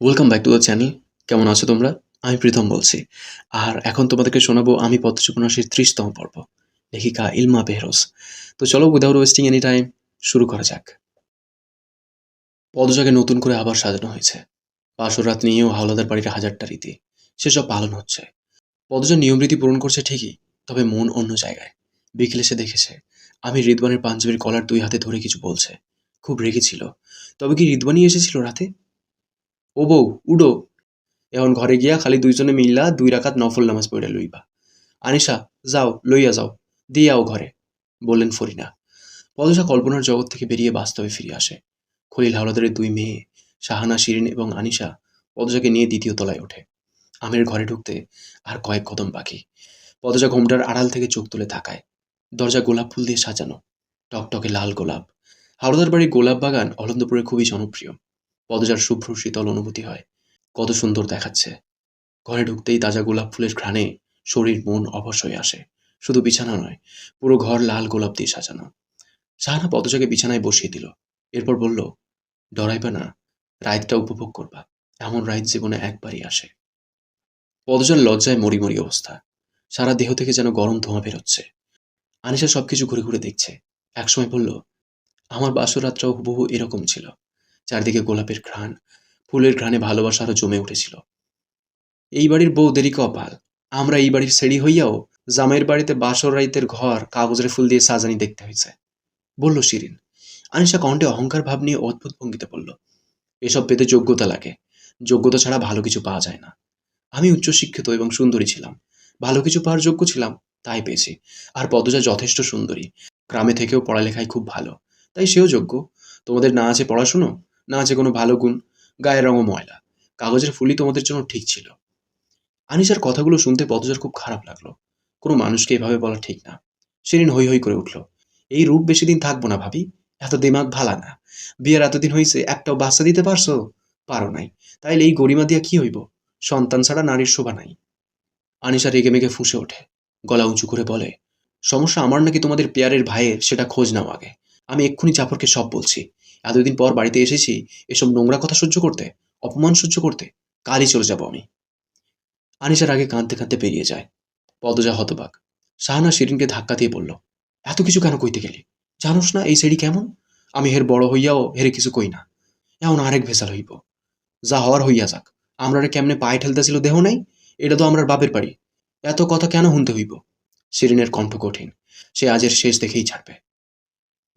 Welcome back to the channel কেমন আছো তোমরা? আমি প্রীতম বলছি। আর এখন তোমাদেরকে শোনাবো আমি পদ্মচুপনাশীর ত্রিশতম পর্ব, লেখিকা ইলমা বেহরোস। তো চলো উইদাউট ওয়েস্টিং এনি টাইম শুরু করা যাক। পদজাকে নতুন করে আবার সাজানো হয়েছে। রাত নিয়েও হাওলাদার বাড়ির হাজারটা রীতি, সেসব পালন হচ্ছে। পদজা নিয়ম রীতি পূরণ করছে ঠিকই, তবে মন অন্য জায়গায়। বিকেলে সে দেখেছে, আমি রিদবানের পাঞ্জাবির কলার দুই হাতে ধরে কিছু বলছে। খুব রেগেছিল তবে কি রিদবানি এসেছিল রাতে? ও বউ উডো। এখন ঘরে গিয়া খালি দুইজনে মিল্লা দুই রাকাত নফল নামাজ পড়ে লইবা। আনিশা, যাও, লইয়া যাও দিয়ে আও ঘরে, বললেন ফরিনা। পদসা কল্পনার জগৎ থেকে বেরিয়ে বাস্তবে ফিরে আসে। খলিল হাওলাদারের দুই মেয়ে, শাহানা, শিরিন এবং আনিশা পদজাকে নিয়ে দ্বিতীয় তলায় ওঠে। আমের ঘরে ঢুকতে আর কয়েক কদম বাকি। পদজা ঘোমটার আড়াল থেকে চোখ তুলে তাকায়। দরজা গোলাপ ফুল দিয়ে সাজানো। টকটকে লাল গোলাপ। হাওড়াদার বাড়ির গোলাপ বাগান অলন্দপুরে খুবই জনপ্রিয়। পদজার শুভ্র শীতল অনুভূতি হয়। কত সুন্দর দেখাচ্ছে। ঘরে ঢুকতেই তাজা গোলাপ ফুলের ঘ্রাণে শরীর, মন অবশ হয়ে আসে। শুধু বিছানা নয়, পুরো ঘর লাল গোলাপ দিয়ে সাজানো। শাহানা পদজাকে বিছানায় বসিয়ে দিল। এরপর বলল, ডরাইবা না, রাইতটা উপভোগ করবা। এমন রাইত জীবনে একবারই আসে। পদজার লজ্জায় মরি মরি অবস্থা। সারা দেহ থেকে যেন গরম ধোঁয়া বেরোচ্ছে। আনিশা সবকিছু ঘুরে ঘুরে দেখছে। একসময় বলল, আমার বাসরাতটাও হুবহু এরকম ছিল। চারদিকে গোলাপের ঘ্রাণ, ফুলের ঘ্রাণে ভালোবাসা আরও জমে উঠেছিল। এই বাড়ির বউ দেরি কপাল। আমরা এই বাড়ির সেড়ি হইয়াও জামাইয়ের বাড়িতে বাসর রাইতের ঘর কাগজের ফুল দিয়ে সাজানি দেখতে হয়েছে বলল শিরিন, আনিশা কণ্ঠে অহংকার ভাব নিয়ে অদ্ভুত ভঙ্গিতে বলল, এসব পেতে যোগ্যতা লাগে। যোগ্যতা ছাড়া ভালো কিছু পাওয়া যায় না। আমি উচ্চশিক্ষিত এবং সুন্দরী ছিলাম। ভালো কিছু পাওয়ার যোগ্য ছিলাম, তাই পেয়েছি। আর পদজা যথেষ্ট সুন্দরী। গ্রামে থেকেও পড়ালেখায় খুব ভালো, তাই সেও যোগ্য। তোমাদের না আছে পড়াশুনো? না আছে কোনো ভালো গুণ, গায়ের রঙও ময়লা। কাগজের ফুলই তোমাদের জন্য ঠিক ছিল। আনিসার কথাগুলো শুনতে পদজার খুব খারাপ লাগল। কোনো মানুষকে এভাবে বলা ঠিক না। সেদিন হই হই করে উঠল। এই রূপ বেশি দিন থাকব না ভাবি। এত দিমাগ ভালা না। বিয়ের এতদিন হয়েছে একটাও বাচ্চা দিতে পারছ? পারো নাই। তাইলে এই গরিমা দিয়া কি হইব? সন্তান ছাড়া নারীর শোভা নাই। আনিসা রেগে মেগে ফুঁসে ওঠে। গলা উঁচু করে বলে, সমস্যা আমার নাকি তোমাদের পেয়ারের ভাইয়ের, সেটা খোঁজ নাও আগে। আমি এক্ষুনি জাফরকে সব বলছি। এতদিন পর বাড়িতে এসেছি, এসব নোংরা কথা সহ্য করতে, অপমান সহ্য করতে কালই চলে যাব আমি। আনিসার আগে কাঁদতে কাঁদতে বেরিয়ে যায়। পদজা হতবাক। শাহানা শিরিনকে ধাক্কা দিয়ে বলল, এত কিছু কেন কইতে গেলি? জানোস না এই সেড়ি কেমন? আমি হের বড় হইয়াও হেরে কিছু কই না। এমন আরেক ভেসাল হইব। যা হওয়ার হইয়া যাক। আমরা কেমনে পায়ে ঠেলতেছিল দেহ নাই? এটা তো আমরা বাপের বাড়ি। এত কথা কেন শুনতে হইব? শিরিনের কণ্ঠ কঠিন। সে আজের শেষ দেখেই ছাড়বে।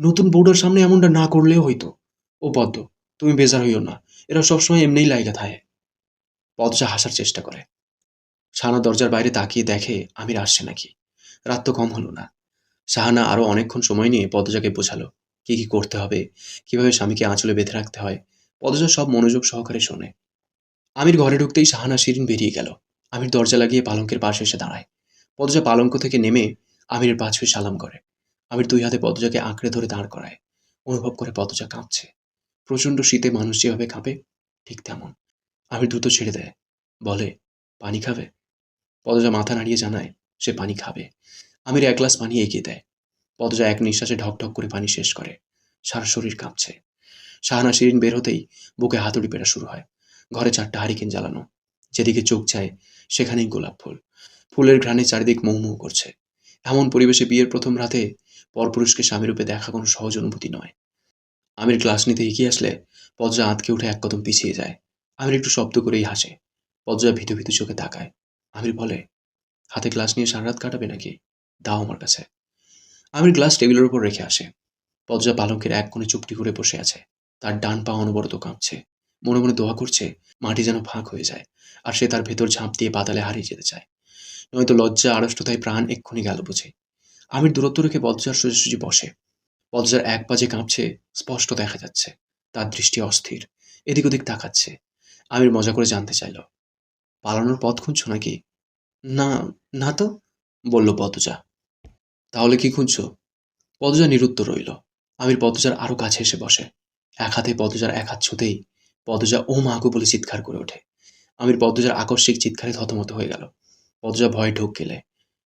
নতুন বউডার সামনে এমনটা না করলেও হইতো ও পদ্ম, তুমি বেজার হইও না। এরা সবসময় এমনিই লাইগা থাকে। পদ্মা হাসার চেষ্টা করে। শাহানা দরজার বাইরে তাকিয়ে দেখে, আমির আসছে নাকি? রাত তো কম হলো না। শাহানা আরও অনেকক্ষণ সময় নিয়ে পদজাকে বোঝালো, কি কি করতে হবে, কীভাবে স্বামীকে আঁচলে বেঁধে রাখতে হয়। পদজা সব মনোযোগ সহকারে শোনে। আমির ঘরে ঢুকতেই শাহানা শিরিন বেরিয়ে গেল। আমির দরজা লাগিয়ে পালঙ্কের পাশে এসে দাঁড়ায়। পদজা পালঙ্ক থেকে নেমে আমিরের পা সালাম করে। আমির দুই হাতে পদজাকে আঁকড়ে ধরে দাঁড় করায়। অনুভব করে পদজা কাঁপছে। প্রচণ্ড শীতে মানুষ যেভাবে কাঁপে, ঠিক তেমন। আমির দ্রুত ছেড়ে দেয়। বলে, পানি খাবে? পদজা মাথা নাড়িয়ে জানায়, সে পানি খাবে। আমির এক গ্লাস পানি এগিয়ে দেয়। পদজা এক নিঃশ্বাসে ঢক ঢক করে পানি শেষ করে। সারা শরীর কাঁপছে। শাহানা শিরিন বের হতেই বুকে হাতুড়ি পেটা শুরু হয়। ঘরে চারটা হারিকেন জ্বালানো। যেদিকে চোখ যায়, সেখানেই গোলাপ ফুল। ফুলের ঘ্রাণে চারিদিক মৌ মৌ করছে। এমন পরিবেশে বিয়ের প্রথম রাতে পরপুরুষকে স্বামীরূপে দেখা কোনো সহজ অনুভূতি নয়। আমির ক্লাস নিতে এগিয়ে আসলে পদজা আঁতকে উঠে এক কদম পিছিয়ে যায়। আমির একটু শব্দ করেই হাসে। পদজা ভীতু ভীতু চোখে তাকায়। আমির বলে, হাতে গ্লাস নিয়ে সারা রাত কাটাবে নাকি? দাও আমার কাছে। আমির গ্লাস টেবিলের উপর রেখে আসে। পদজা পালঙ্কের এক কোণে চুপটি করে বসে আছে। তার ডান পা অনবরত কাঁপছে। মনে মনে দোয়া করছে, মাটি যেন ফাঁক হয়ে যায়, আর সে তার ভেতর ঝাঁপ দিয়ে পাতালে হারিয়ে যেতে চায়। নয়তো লজ্জা, আড়ষ্টতায় প্রাণ এক্ষুনি গেল বুঝে। আমির দূরত্ব রেখে পদজার সোজাসুজি বসে। পদজার এক পাজে কাঁপছে, স্পষ্ট দেখা যাচ্ছে। তার দৃষ্টি অস্থির, এদিক ওদিক তাকাচ্ছে। আমির মজা করে জানতে চাইল, পালানোর পথ খুঁজছো নাকি? না না তো, বলল পদজা তাহলে কি খুঁজছো? পদজা নিরুত্তর রইল। আমির পদজার আরও কাছে এসে বসে। এক হাতে পদজার এক হাত ছুতেই পদজা ও মাগো বলে চিৎকার করে ওঠে। আমির পদজার আকস্মিক চিৎকারে থতমত হয়ে গেল। পদজা ভয়ে ঢোক গেলে।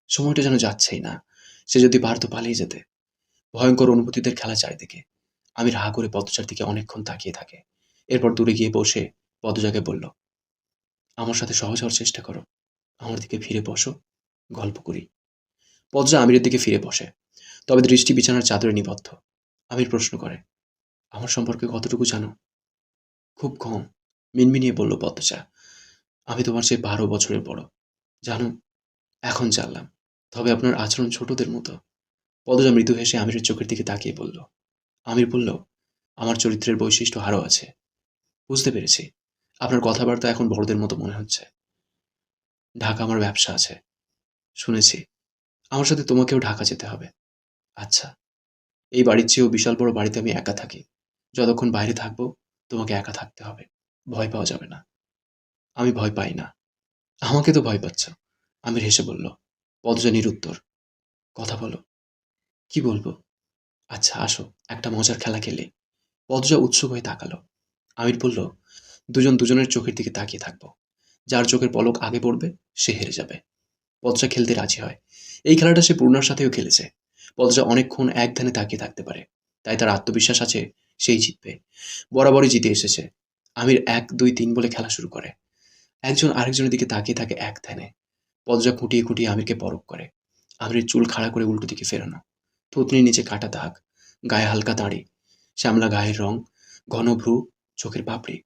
সময়টা যেন যাচ্ছেই না। সে যদি পারতো পালিয়ে যেতে। ভয়ঙ্কর অনুভূতিদের খেলা চারিদিকে। আমি হা করে পদজার দিকে অনেকক্ষণ তাকিয়ে থাকে। এরপর দূরে গিয়ে বসে পদজাকে বলল, আমার সাথে সহজ হওয়ার চেষ্টা করো। আমার দিকে ফিরে বসো, গল্প করি। পদজা আমিরের দিকে ফিরে বসে। তবে দৃষ্টি বিছানার চাদরে নিবদ্ধ। আমির প্রশ্ন করে, আমার সম্পর্কে কতটুকু জানো? খুব কম, মিনমিনিয়ে বলল পদ্মচা আমি তোমার চেয়ে বারো বছরের বড়। জানো, এখন জানলাম। তবে আপনার আচরণ ছোটদের মতো। পদজা মৃদু হেসে আমিরের চোখের দিকে তাকিয়ে বলল, আমির বলল, আমার চরিত্রের বৈশিষ্ট্য আরও আছে। বুঝতে পেরেছি। আপনার কথাবার্তা এখন বড়দের মতো মনে হচ্ছে। ঢাকা আমার ব্যবসা আছে। শুনেছি, আমার সাথে তোমাকেও ঢাকা যেতে হবে। আচ্ছা এই বাড়ির চেয়েও বিশাল বড় বাড়িতে আমি একা থাকি। যতক্ষণ বাইরে থাকব, তোমাকে একা থাকতে হবে। ভয় পাওয়া যাবে না। আমি ভয় পাই না। আমাকে তো ভয় পাচ্ছ, আমির হেসে বলল। পদজনীর উত্তর কথা বলো। কি বলব? আচ্ছা আসো, একটা মজার খেলা খেলে। পদজা উৎসুক হয়ে তাকালো। আমির বলল, দুজন দুজনের চোখের দিকে তাকিয়ে থাকব। যার চোখের পলক আগে পড়বে, সে হেরে যাবে। পদজা খেলতে রাজি হয়। এই খেলাটা সে পূর্ণার সাথেও খেলেছে। পদজা অনেকক্ষণ এক ধ্যানে তাকিয়ে থাকতে পারে। তাই তার আত্মবিশ্বাস আছে, সেই জিতবে। বরাবরই জিতে এসেছে। আমির এক, দুই, তিন বলে খেলা শুরু করে। একজন আরেকজনের দিকে তাকিয়ে থাকে এক ধ্যানে। পদজা খুঁটিয়ে খুঁটিয়ে আমিরকে পরক করে। আমিরের চুল খাড়া করে উল্টো দিকে ফেরানো। থুতনির নিচে কাটা দাগ, গায়ে হালকা দাঁড়ি, শ্যামলা গায়ের রং, ঘন ভ্রু, চোখের পাপড়ি।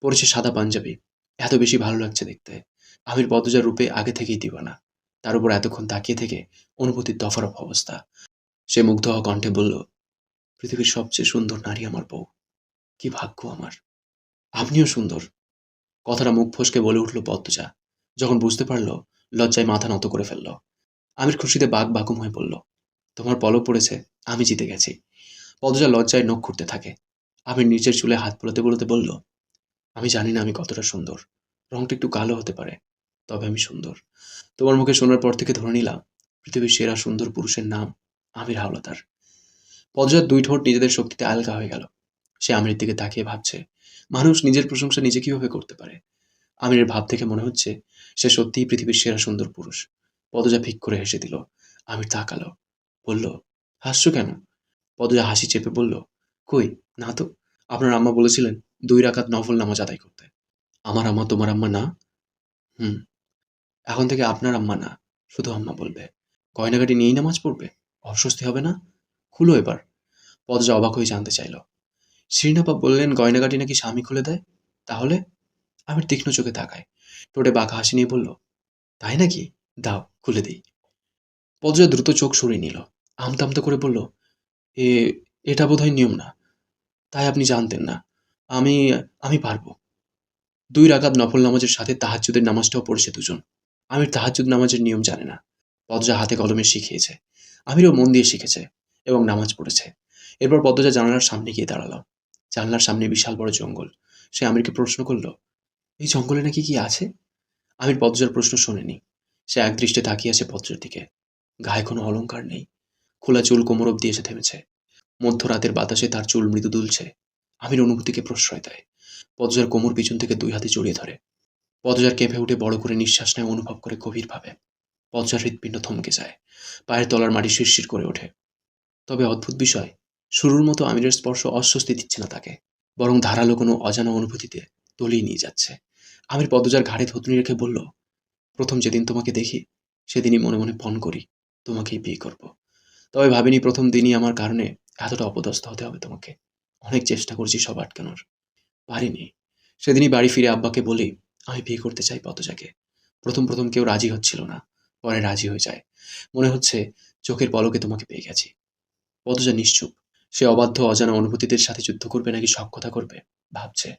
পরেছে সাদা পাঞ্জাবি। এত বেশি ভালো লাগছে দেখতে। আমির পদজার রূপে আগে থেকেই দিবানা। তার উপর এতক্ষণ তাকিয়ে থেকে অনুভূতির দফারফ অবস্থা। সে মুগ্ধ কণ্ঠে বলল, পৃথিবীর সবচেয়ে সুন্দর নারী আমার বউ। কি ভাগ্য আমার। আপনিও সুন্দর। কথাটা মুখ ফসকে বলে উঠল পদ্মজা। যখন বুঝতে পারল লজ্জায় মাথা নত করে ফেলল। আমির খুশিতে বাঘ বাকুম হয়ে বলল, তোমার পলক পড়েছে, আমি জিতে গেছি পদজা লজ্জায় নখ খুঁড়তে থাকে। আমির নিচের চুলে হাত পোলাতে বলতে বলল, আমি জানি না আমি কতটা সুন্দর। রংটা একটু কালো হতে পারে, তবে আমি সুন্দর। তোমার মুখে শোনার পর থেকে ধরে নিলাম, পৃথিবীর সেরা সুন্দর পুরুষের নাম আমির হাওলাদার পদজার দুই ঠোঁট নিজেদের শক্তিতে আলগা হয়ে গেল। সে আমিরের দিকে তাকিয়ে ভাবছে, মানুষ নিজের প্রশংসা নিজে কীভাবে করতে পারে? আমিরের ভাব থেকে মনে হচ্ছে সে সত্যিই পৃথিবীর সেরা সুন্দর পুরুষ। পদজা ভিক করে হেসে দিল, আমির তাকালো, বলল, হাসছো কেন? পদজা হাসি চেপে বলল, কই, না তো, আপনার আম্মা বলেছিলেন দুই রাকাত নফল নামাজ আদায় করতে। আমার আম্মা তোমার আম্মা না? হুম, এখন থেকে আপনার আম্মা না, শুধু আম্মা বলবে। গয়নাগাটি নিয়েই নামাজ পড়বে? অস্বস্তি হবে না? খুলো এবার। পদজা অবাক হয়ে জানতে চাইল, শ্রীনাপা বললেন, গয়নাগাটি নাকি স্বামী খুলে দেয়? তাহলে আমি তীক্ষ্ণ চোখে তাকায়। টোটে বাঘা হাসি নিয়ে বলল, তাই নাকি? দাও, খুলে দিই। পদজা দ্রুত চোখ সরিয়ে নিল, আমতামতা করে বলল, এ, এটা বোধহয় নিয়ম না। তাই আপনি জানতেন না। আমি আমি পারব। দুই রাকাত নফল নামাজের সাথে তাহাজ্জুদের নামাজটাও পড়েছে দুজন। আমির তাহাজ্জুদ নামাজের নিয়ম জানে না। পদজা হাতে কলমে শিখিয়েছে। আমিরও মন দিয়ে শিখেছে এবং নামাজ পড়েছে। এরপর পদ্মজা জানালার সামনে গিয়ে দাঁড়াল। জানলার সামনে বিশাল বড় জঙ্গল। সে আমিরকে প্রশ্ন করল এই জঙ্গলে নাকি কি আছে? আমির পদ্মজার প্রশ্ন শোনেনি। সে একদৃষ্টে তাকিয়ে আছে পদ্মের দিকে। গায়ে কোনো অলংকার নেই। খোলা চুল কোমর অব্দি এসে থেমেছে। মধ্যরাতের বাতাসে তার চুল মৃদু দুলছে। আমির অনুভূতিকে প্রশ্রয় দেয়। পদ্মজার কোমর পিছন থেকে দুই হাতে জড়িয়ে ধরে। পদ্মজার কেঁপে উঠে বড় করে নিঃশ্বাস নেয় অনুভব করে গভীরভাবে। পদ্মার হৃৎপিণ্ড থমকে যায়। পায়ের তলার মাটি শিরশির করে ওঠে। তবে অদ্ভুত বিষয়, শুরুর মতো আমিরের স্পর্শ অস্বস্তি দিচ্ছে না তাকে। বরং ধারালো কোনো অজানা অনুভূতিতে তলিয়ে নিয়ে যাচ্ছে। আমির পদ্মজার ঘাড়ে থুতনি রেখে বলল, প্রথম যেদিন তোমাকে দেখি, সেদিনই মনে মনে পণ করি, তোমাকেই বিয়ে করব। তবে ভাবিনি প্রথম দিনই আমার কারণে এতটা অপদস্থ হতে হবে তোমাকে। অনেক চেষ্টা করছি সব আটকানোর। পারিনি। সেদিনই বাড়ি ফিরে আব্বাকে বলি, আমি বিয়ে করতে চাই পদ্মজাকে। প্রথম প্রথম কেউ রাজি হচ্ছিল না, পরে রাজি হয়ে যায়। মনে হচ্ছে চোখের পলকে তোমাকে পেয়ে গেছি। পদজা নিশ্চুপ। সে অবাধ্য, অজানা অনুভূতিদের সাথে যুদ্ধ করবে নাকি সক্ষতা করবে? ভাবছে।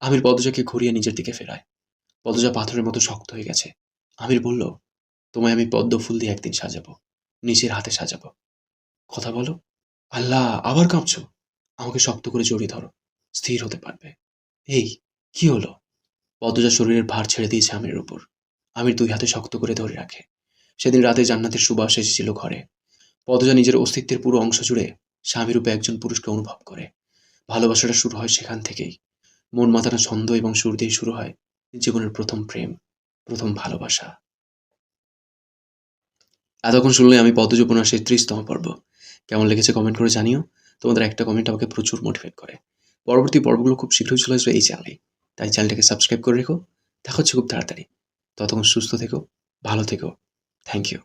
আমির পদজাকে ঘুরিয়ে নিজের দিকে ফেরায়। পদজা পাথরের মতো শক্ত হয়ে গেছে। আমির বলল, তোমায় আমি পদ্ম ফুল দিয়ে একদিন সাজাবো। নিজের হাতে সাজাবো। কথা বলো। আল্লাহ, আবার কাঁপছো? আমাকে শক্ত করে জড়িয়ে ধরো। স্থির হতে পারবে। এই, কি হলো? পদজা শরীরের ভার ছেড়ে দিয়েছে আমির উপর। আমির দুই হাতে শক্ত করে ধরে রাখে। সেদিন রাতে জান্নাতের সুবাস এসেছিল ঘরে। পদজা নিজের অস্তিত্বের পুরো অংশ জুড়ে স্বামীরূপে একজন পুরুষকে অনুভব করে। ভালোবাসাটা শুরু হয় সেখান থেকেই। মন মাতানো ছন্দ এবং সুর দিয়ে শুরু হয় জীবনের প্রথম প্রেম, প্রথম ভালোবাসা। এতক্ষণ শুনলে আমি পদ্মজ উপন্যাসের ত্রিশতম পর্ব। কেমন লেগেছে কমেন্ট করে জানিও। তোমাদের একটা কমেন্ট আমাকে প্রচুর মোটিভেট করে। পরবর্তী পর্বগুলো খুব শীঘ্রই চলে আসবে এই চ্যানেলে তাই চ্যানেলটাকে সাবস্ক্রাইব করে রেখো। দেখা হচ্ছে খুব তাড়াতাড়ি। ততক্ষণ সুস্থ থেকো, ভালো থেকো। Thank you